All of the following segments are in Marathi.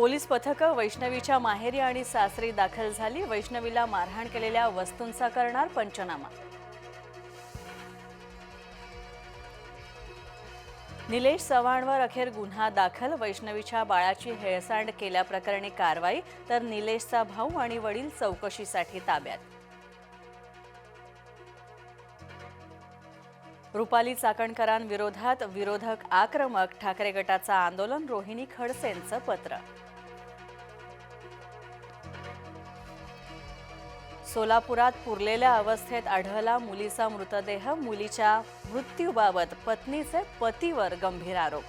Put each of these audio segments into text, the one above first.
पोलीस पथकं वैष्णवीच्या माहेरी आणि सासरी दाखल झाली. वैष्णवीला मारहाण केलेल्या वस्तूंचा करणार पंचनामा. निलेश चव्हाणवर अखेर गुन्हा दाखल. वैष्णवीच्या बाळाची हेळसांड केल्याप्रकरणी कारवाई तर निलेशचा भाऊ आणि वडील चौकशीसाठी ताब्यात. रुपाली चाकणकरांविरोधात विरोधक आक्रमक ठाकरे गटाचं आंदोलन रोहिणी खडसेंचं पत्र. सोलापुरात पुरलेल्या अवस्थेत आढळला मुलीचा मृतदेह मुलीच्या मृत्यूबाबत पत्नीचे पतीवर गंभीर आरोप.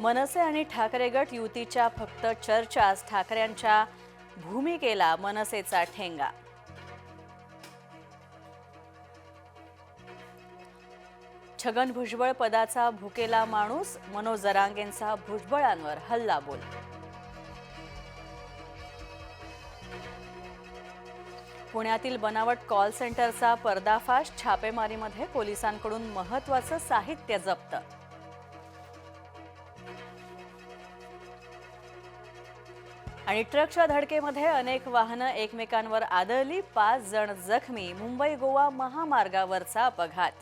मनसे आणि ठाकरे गट युतीच्या फक्त चर्चाच ठाकरेंच्या भूमिकेला मनसेचा ठेंगा. छगन भुजबळ पदाचा भुकेला माणूस मनोज जरांगेंचा भुजबळांवर हल्लाबोल पुण्यातील बनावट कॉल सेंटरचा पर्दाफाश छापेमारीमध्ये पोलिसांकडून महत्वाचं साहित्य जप्त. आणि ट्रकच्या धडकेमध्ये अनेक वाहनं एकमेकांवर आदळली पाच जण जखमी मुंबई गोवा महामार्गावरचा अपघात.